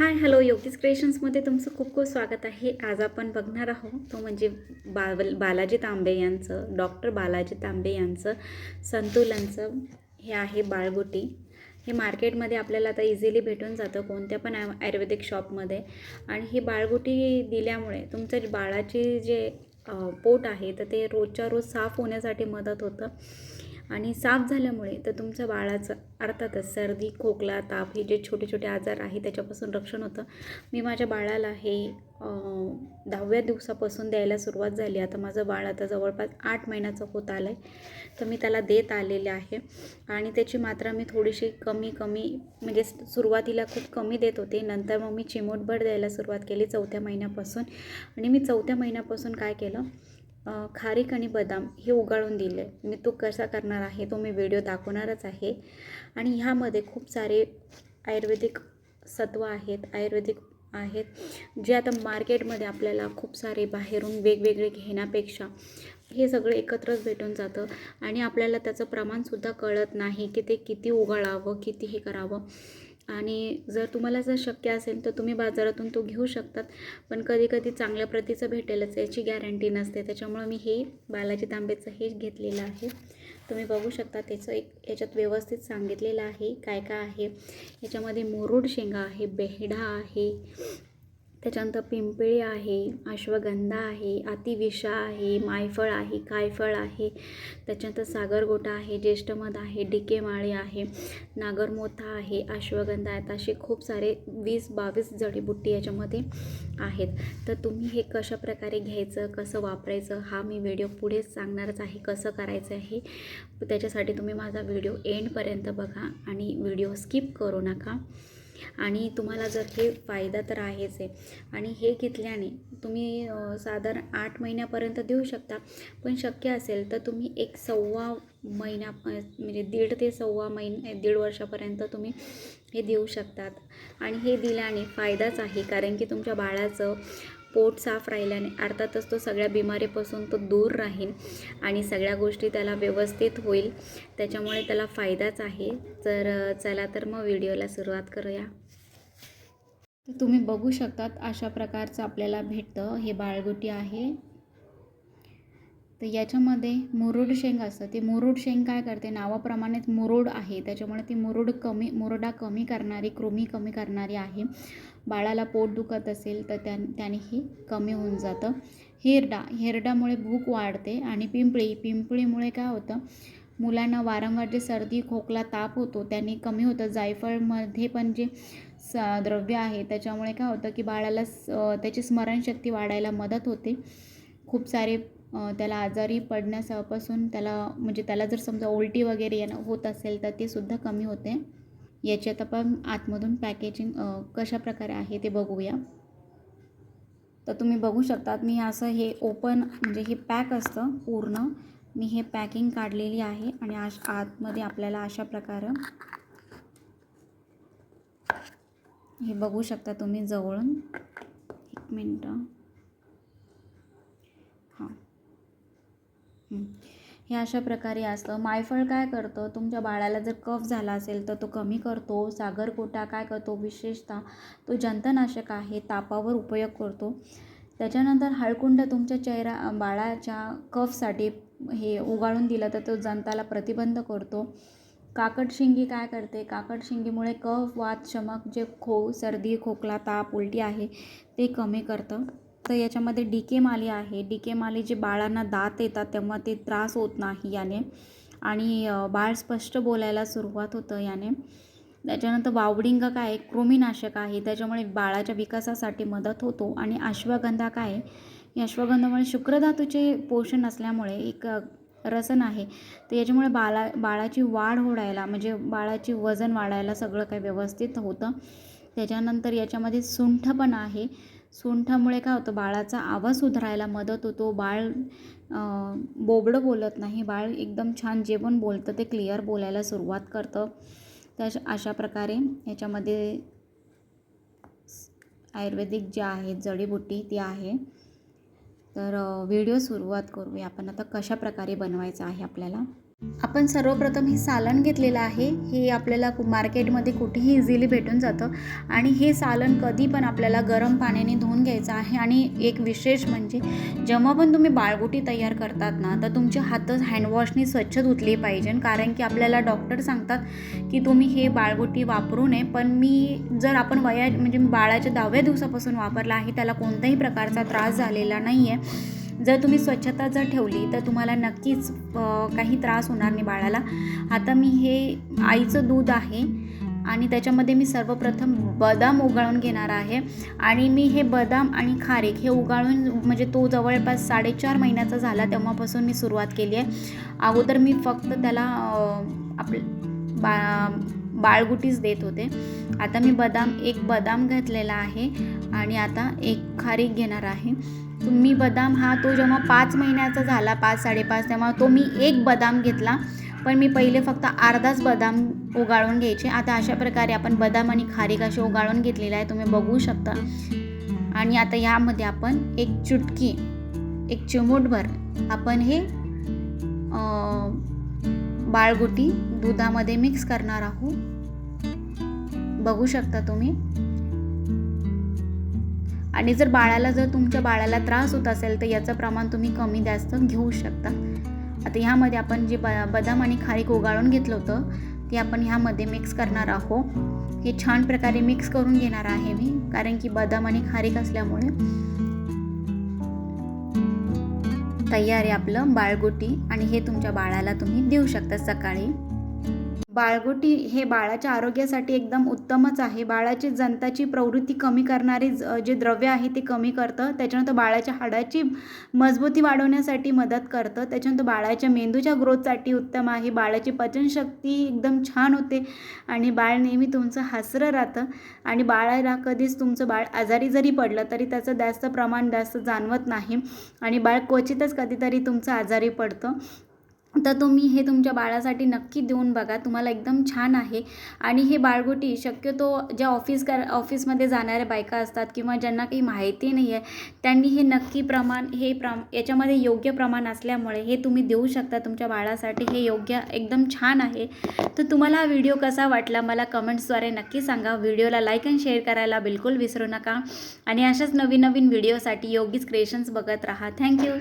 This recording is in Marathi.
हाय हॅलो योगीज क्रिएशन्समध्ये तुमचं खूप खूप स्वागत आहे. आज आपण बघणार आहोत तो म्हणजे बाल बालाजी तांबे यांचं डॉक्टर बालाजी तांबे यांचं संतुलनचं हे आहे बाळगुटी. हे मार्केटमध्ये आपल्याला आता इझिली भेटून जातं कोणत्या पण आयुर्वेदिक शॉपमध्ये. आणि ही बाळगुटी दिल्यामुळे तुमच्या बाळाची जे पोट आहे तर ते रोजच्या रोज साफ होण्यासाठी मदत होतं. आणि साफ झाल्यामुळे तर तुमच्या बाळाचं अर्थातच सर्दी खोकला ताप हे जे छोटे छोटे आजार आहे त्याच्यापासून रक्षण होतं. मी माझ्या बाळाला हे दहाव्या दिवसापासून द्यायला सुरुवात झाली. आता माझं बाळ आता जवळपास आठ महिन्याचं होत आलं आहे तर मी त्याला देत आलेले आहे. आणि त्याची मात्रा मी थोडीशी कमी कमी म्हणजे सुरुवातीला खूप कमी देत होते. नंतर मग मी चिमूटभर द्यायला सुरुवात केली चौथ्या महिन्यापासून. आणि मी चौथ्या महिन्यापासून काय केलं खारीक आणि बदाम हे उगाळून दिले. मी तो कसा करणार आहे तो मी व्हिडिओ दाखवणारच आहे. आणि ह्यामध्ये खूप सारे आयुर्वेदिक सत्व आहेत आयुर्वेदिक आहेत जे आता मार्केटमध्ये आपल्याला खूप सारे बाहेरून वेगवेगळे घेण्यापेक्षा हे सगळं एकत्रच भेटून जातं. आणि आपल्याला त्याचं प्रमाणसुद्धा कळत नाही की ते किती उगाळावं किती हे करावं. आणि जर तुम्हाला जर शक्य असेल तर तुम्ही बाजारातून तो घेऊ शकतात. पण कधी कधी चांगल्या प्रतीचं भेटेलच याची गॅरंटी नसते. त्याच्यामुळं मी हे बालाजी तांबेचं हेच घेतलेलं आहे. तुम्ही बघू शकता त्याचं एक याच्यात व्यवस्थित सांगितलेलं आहे काय काय आहे. याच्यामध्ये मुरुड शेंगा आहे बेहडा आहे त्याच्यानंतर पिंपळी आहे अश्वगंधा आहे अतिविषा आहे मायफळ आहे कायफळ आहे. त्याच्यानंतर सागरगोटा आहे ज्येष्ठमध आहे डिकेमाळे आहे नागरमोथा आहे अश्वगंधा आहेत. असे खूप सारे वीस बावीस जडीबुट्टी याच्यामध्ये आहेत. तर तुम्ही हे कशा प्रकारे घ्यायचं कसं वापरायचं हा मी व्हिडिओ पुढेच सांगणारच आहे कसं करायचं आहे त्याच्यासाठी तुम्ही माझा व्हिडिओ एंडपर्यंत बघा आणि व्हिडिओ स्किप करू नका. आणि तुम्हाला जर हे फायदा तर आहेच आहे. आणि हे घेतल्याने तुम्ही साधारण आठ महिन्यापर्यंत देऊ शकता. पण शक्य असेल तर तुम्ही एक सव्वा महिन्या म्हणजे दीड ते सव्वा महिने दीड वर्षापर्यंत तुम्ही हे देऊ शकतात. आणि हे दिल्याने फायदाच आहे. कारण की तुमच्या बाळाचं पोट साफ राहिल्याने अर्थातच तो सगळ्या बिमारीपासून तो दूर राहील आणि सगळ्या गोष्टी त्याला व्यवस्थित होईल. त्याच्यामुळे त्याला फायदाच आहे. तर चला तर मग व्हिडिओला सुरुवात करूया. तर तुम्ही बघू शकतात अशा प्रकारचं आपल्याला भेटतं. हे बाळगुटी आहे. तर याच्यामध्ये मुरुड शेंग असतं. ते मुरुड शेंग काय करते? नावाप्रमाणेच मुरुड आहे. त्याच्यामुळे ती मुरुड कमी मुरडा कमी करणारी कृमी कमी करणारी आहे. बाळाला पोट दुखत असेल तर त्या त्याने हे कमी होऊन जातं. हिरडा हिरडामुळे भूक वाढते आणि पिंपळी पिंपळीमुळे काय होतं? मुलांना वारंवार जे सर्दी खोकला ताप होतो त्याने कमी होतं. जायफळमध्ये पण जे स द्रव्य आहे त्याच्यामुळे काय होतं की बाळाला स त्याची स्मरणशक्ती वाढायला मदत होते. खूप सारे त्याला आजारी पडण्यापासून त्याला म्हणजे त्याला जर समजा उलटी वगैरे येणं होत असेल तर ते सुद्धा कमी होते. याच्यात आपण आतमधून पॅकेजिंग कशा प्रकारे आहे ते बघूया. तर तुम्ही बघू शकतात मी असं हे ओपन म्हणजे हे पॅक असतं पूर्ण. मी हे पॅकिंग काढलेली आहे आणि आश आतमध्ये आपल्याला अशा प्रकारे हे बघू शकता तुम्ही जवळून. एक मिनटं. हे अशा प्रकारे असतं. मायफळ काय करतं? तुमच्या बाळाला जर कफ झाला असेल तर तो कमी करतो. सागरकोटा काय करतो? विशेषतः तो जंतनाशक आहे तापावर उपयोग करतो. त्याच्यानंतर हळकुंड तुमच्या चेहरा बाळाच्या कफसाठी हे उगाळून दिलं तर तो जंताला प्रतिबंध करतो. काकडशिंगी काय करते? काकडशिंगीमुळे कफ वात चमक जे खो सर्दी खोकला ताप उलटी आहे ते कमी करतं. तर याच्यामध्ये डी के माली आहे. डी के माली जे बाळांना दात येतात तेव्हा ते त्रास होत नाही याने. आणि बाळ स्पष्ट बोलायला सुरुवात होतं याने. त्याच्यानंतर बावडिंग काय कृमीनाशक आहे. त्याच्यामुळे बाळाच्या विकासासाठी मदत होतो. आणि अश्वगंधा काय आहे या अश्वगंधामुळे शुक्रधातूचे पोषण असल्यामुळे एक रसन आहे. तर याच्यामुळे बाळा बाळाची वाढ होडायला म्हणजे बाळाची वजन वाढायला सगळं काही व्यवस्थित होतं. त्याच्यानंतर याच्यामध्ये सुंठ पण आहे. सुंठामुळे काय होतं बाळाचा आवाज सुधारायला मदत होतो. बाळ बोबडं बोलत नाही. बाळ एकदम छान जे पण बोलतं ते क्लिअर बोलायला सुरुवात करतं. त्या अशा प्रकारे याच्यामध्ये आयुर्वेदिक जे आहेत जडीबुटी ती आहे. तर व्हिडिओ सुरुवात करूया. आपण आता कशा प्रकारे बनवायचं आहे आपल्याला? आपण सर्वप्रथम हे सालन घेतलेलं आहे. हे आपल्याला कु- मार्केटमध्ये कुठेही इझिली भेटून जातं. आणि हे सालन कधी पण आपल्याला गरम पाण्याने धुवून घ्यायचं आहे. आणि एक विशेष म्हणजे जेव्हा पण तुम्ही बाळगुटी तयार करतात ना तर तुमचे हात हँडवॉशनी स्वच्छ धुतले पाहिजे. कारण की आपल्याला डॉक्टर सांगतात की तुम्ही हे बाळगुटी वापरू नये. पण मी जर आपण वया म्हणजे बाळाच्या दहाव्या दिवसापासून वापरला आहे त्याला कोणत्याही प्रकारचा त्रास झालेला नाही आहे जर तुम्ही स्वच्छता जर ठेवली तर तुम्हाला नक्कीच काही त्रास होणार नाही बाळाला. आता मी हे आईचं दूध आहे आणि त्याच्यामध्ये मी सर्वप्रथम बदाम उगाळून घेणार आहे. आणि मी हे बदाम आणि खारीक हे उगाळून म्हणजे तो जवळपास साडेचार महिन्याचा झाला तेव्हापासून मी सुरुवात केली आहे. अगोदर मी फक्त त्याला आप बा बाळगुटीच देत होते. आता मी बदाम एक बदाम घेतलेला आहे आणि आता एक खारीक घेणार आहे. तुम्ही बदाम हा तो जेव्हा पाच महिन्याचा झाला पाच साडेपाच तेव्हा तो मी एक बदाम घेतला. पण मी पहिले फक्त अर्धाच बदाम उगाळून घ्यायचे. आता अशा प्रकारे आपण बदाम आणि खारीक असे उगाळून घेतलेले आहे. तुम्ही बघू शकता. आणि आता यामध्ये आपण एक चुटकी एक चिमूटभर आपण हे बाळगुटी दुधामध्ये मिक्स करणार आहोत. बघू शकता तुम्ही. आणि जर बाळाला जर तुमच्या बाळाला त्रास होत असेल तर याचं प्रमाण तुम्ही कमी जास्त घेऊ शकता. आता ह्यामध्ये आपण जे ब बदाम आणि खारीक उगाळून घेतलं होतं ते आपण ह्यामध्ये मिक्स करणार आहोत. हे छान प्रकारे मिक्स करून घेणार आहे मी कारण की बदाम आणि खारीक असल्यामुळे. तयार आहे आपलं बाळगुटी आणि हे तुमच्या बाळाला तुम्ही देऊ शकता सकाळी. बाळगुटी हे बाळाच्या आरोग्यासाठी एकदम उत्तमच आहे. बाळाची जंताची प्रवृत्ती कमी करणारे ज- जे द्रव्य आहे ते कमी करतं. त्याच्यानंतर बाळाच्या हाडाची मजबूती वाढवण्यासाठी मदत करतं. त्याच्यानंतर बाळाच्या मेंदूच्या ग्रोथसाठी उत्तम आहे. बाळाची पचनशक्ती एकदम छान होते आणि बाळ नेहमी तुमचं हसरं राहतं आणि बाळाला कधीच तुमचं बाळ आजारी जरी पडलं तरी त्याचं जास्त प्रमाण जास्त जाणवत नाही आणि बाळ क्वचितच कधीतरी तुमचं आजारी पडतं. तर तुम्ही हे तुमच्या बाळासाठी नक्की देऊन बघा. तुम्हाला एकदम छान आहे. आणि हे बाळगुटी शक्यतो ज्या ऑफिस कर ऑफिसमध्ये जाणाऱ्या बायका असतात किंवा ज्यांना काही माहिती नाही आहे त्यांनी हे नक्की प्रमाण हे प्रम याच्यामध्ये योग्य प्रमाण असल्यामुळे हे तुम्ही देऊ शकता तुमच्या बाळासाठी. हे योग्य एकदम छान आहे. तर तुम्हाला हा व्हिडिओ कसा वाटला मला कमेंट्सद्वारे नक्की सांगा. व्हिडिओला लाईक आणि शेअर करायला बिलकुल विसरू नका. आणि अशाच नवीन नवीन व्हिडिओसाठी योगीच क्रिएशन्स बघत राहा. थँक्यू